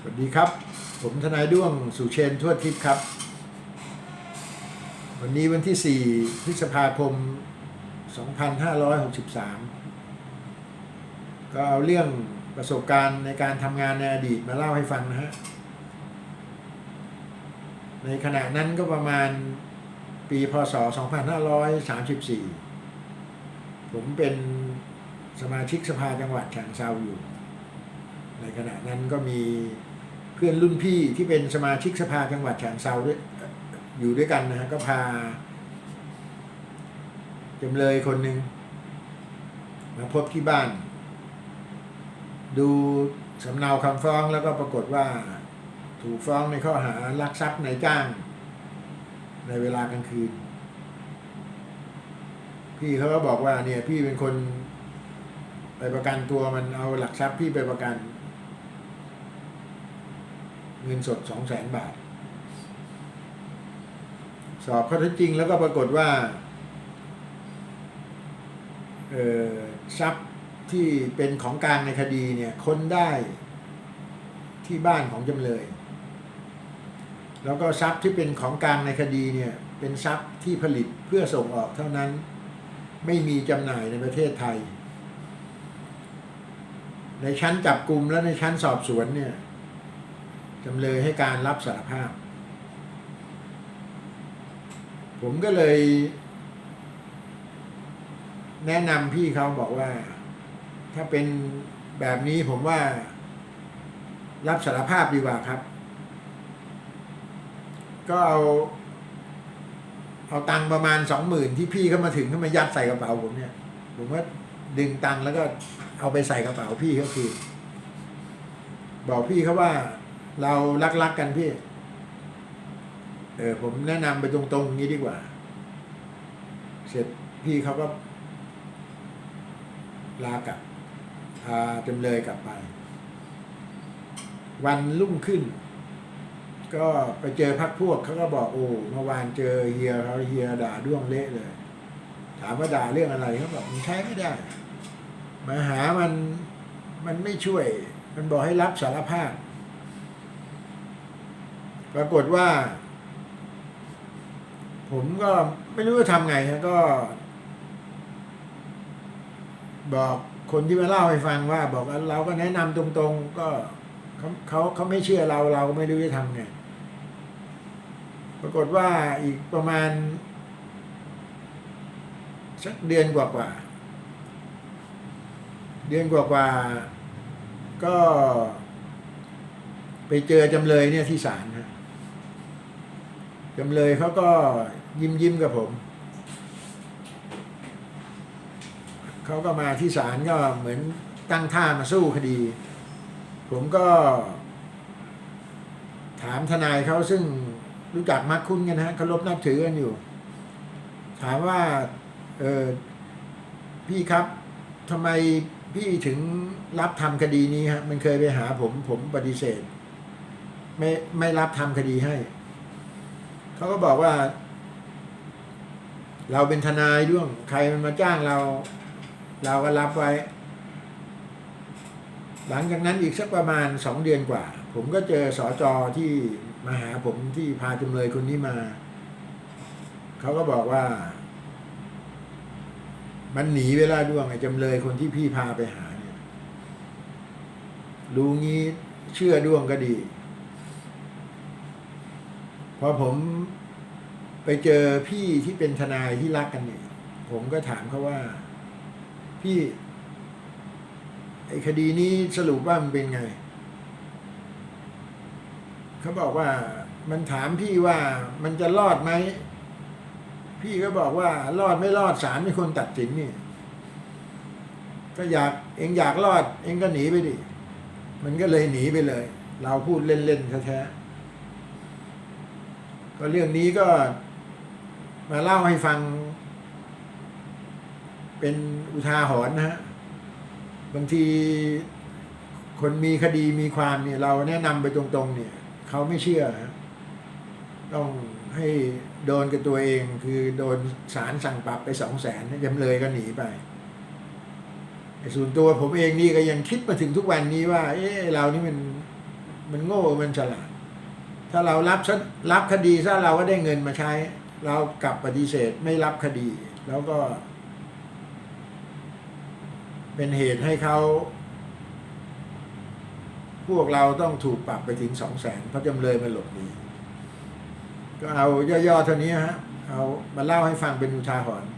สวัสดีครับ ผมทนายด้วงสุเชนทั่วทิพย์ครับ วันนี้วันที่ 4 พฤษภาคม 2563 ก็เอาเรื่องประสบการณ์ในการทำงานในอดีตมาเล่าให้ฟังนะฮะ ในขณะนั้นก็ประมาณปีพศ 2534 ผมเป็นสมาชิกสภาจังหวัดฉะเชิงเซาอยู่ ในขณะนั้นก็มีเพื่อนรุ่นพี่ที่เป็นสมาชิกสภาจังหวัดฉะเชิงเซาด้วยอยู่ด้วยกันนะฮะก็พาจำเลยคนหนึ่งมาพบที่บ้าน ดูสำเนาคำฟ้องแล้วก็ปรากฏว่าถูกฟ้องในข้อหารักทรัพย์ในจ้าง ในเวลากลางคืน พี่เขาก็บอกว่าเนี่ยพี่เป็นคนไปประกันตัวมันเอาหลักทรัพย์พี่ไปประกัน เงินสดสองแสนบาท สอบข้อเท็จจริงแล้วก็ปรากฏว่าทรัพย์ที่เป็นของกลางในคดีเนี่ยค้นได้ที่บ้านของจำเลย แล้วก็ทรัพย์ที่เป็นของกลางในคดีเนี่ยเป็นทรัพย์ที่ผลิตเพื่อส่งออกเท่านั้น ไม่มีจำหน่ายในประเทศไทย ในชั้นจับกลุ่มและในชั้นสอบสวนเนี่ย จำเลยให้การรับสารภาพ ผมก็เลย แนะนำพี่เขาบอกว่า ถ้าเป็นแบบนี้ผมว่า รับสารภาพดีกว่าครับ ก็เอา เอาตังประมาณสองหมื่นที่พี่เขามาถึงเขามายัดใส่กระเป๋าผมเนี่ย ผมว่าดึงตังแล้วก็เอาไปใส่กระเป๋าพี่เขาคือ บอกพี่เขาว่า เรารักๆกันพี่ เออผมแนะนำไปตรงๆอย่างนี้ดีกว่า เสร็จพี่เขาก็ลากลับพาจำเลยกลับไป วันรุ่งขึ้น ก็ไปเจอพักพวกเขาก็บอกโอ้เมื่อวานเจอเฮียเขาเฮียด่าด้วงเละเลย ถามว่าด่าเรื่องอะไรเขาบอกมันใช้ไม่ได้ มาหามันมันไม่ช่วย มันบอกให้รับสารภาพ ปรากฏว่า ผมก็ไม่รู้จะทำไงฮะก็ บอกคนที่มาเล่าให้ฟังว่า บอกเราก็แนะนำตรงๆ ก็เขาเขาเขาไม่เชื่อเราเราก็ไม่รู้จะทำไงปรากฏว่าอีกประมาณสักเดือนกว่าๆเดือนกว่าๆก็ ไปเจอจำเลยเนี่ยที่ศาลนะ จำเลยเขาก็ยิ้มยิ้มกับผม เขาก็มาที่ศาลก็เหมือนตั้งท่ามาสู้คดี ผมก็ ถามทนายเขาซึ่งรู้จักมักคุ้นกันนะฮะเคารพนับถือกันอยู่ ถามว่า เออพี่ครับทำไมพี่ถึงรับทำคดีนี้ฮะ มันเคยไปหาผม ผมปฏิเสธ ไม่ไม่รับทำคดีให้ เขาก็บอกว่า เราเป็นทนายด้วง ใครมันมาจ้างเรา เราก็รับไว้ หลังจากนั้นอีกสักประมาณสองเดือนกว่า ผมก็เจอสอจอที่มาหาผมที่พาจำเลยคนนี้มา เขาก็บอกว่า มันหนีเวลาด้วงไอ้จำเลยคนที่พี่พาไปหาเนี่ยรู้งี้เชื่อด้วงก็ดี พอผมไปเจอพี่ที่เป็นทนายที่รักกันนี่ผมก็ถามเขาว่า พี่ไอ้คดีนี้สรุปว่ามันเป็นไง เขาบอกว่ามันถามพี่ว่ามันจะรอดไหม พี่ก็บอกว่ารอดไม่รอดศาลเป็นคนตัดสินนี่ ก็อยากเองอยากรอด เองก็หนีไปดิ มันก็เลยหนีไปเลย เราพูดเล่นๆแท้ๆ ก็เรื่องนี้ก็มาเล่าให้ฟัง เป็นอุทาหรณ์นะฮะ บางทีคนมีคดีมีความเนี่ย เราแนะนำไปตรงๆ เนี่ย เขาไม่เชื่อ ต้องให้โดนกับตัวเองคือโดนศาลสั่งปรับไปสองแสนจำเลยก็หนีไปไอ้ส่วนตัวผมเองนี่ก็ยังคิดมาถึงทุกวันนี้ว่า เอ๊ะเรานี่มันมันโง่มันฉลาด ถ้าเรารับรับคดีซะเราก็ได้เงินมาใช้ เรากลับปฏิเสธไม่รับคดี แล้วก็ เป็นเหตุให้เขาพวกเราต้องถูกปรับไปถึงสองแสนเพราะจำเลยมาหลบหนีก็เอาย่อๆเท่านี้ฮะเอามาเล่าให้ฟังเป็นอุทาหรณ์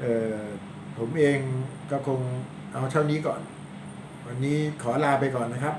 เออผมเองก็คงเอาเท่านี้ก่อน วันนี้ขอลาไปก่อนนะครับ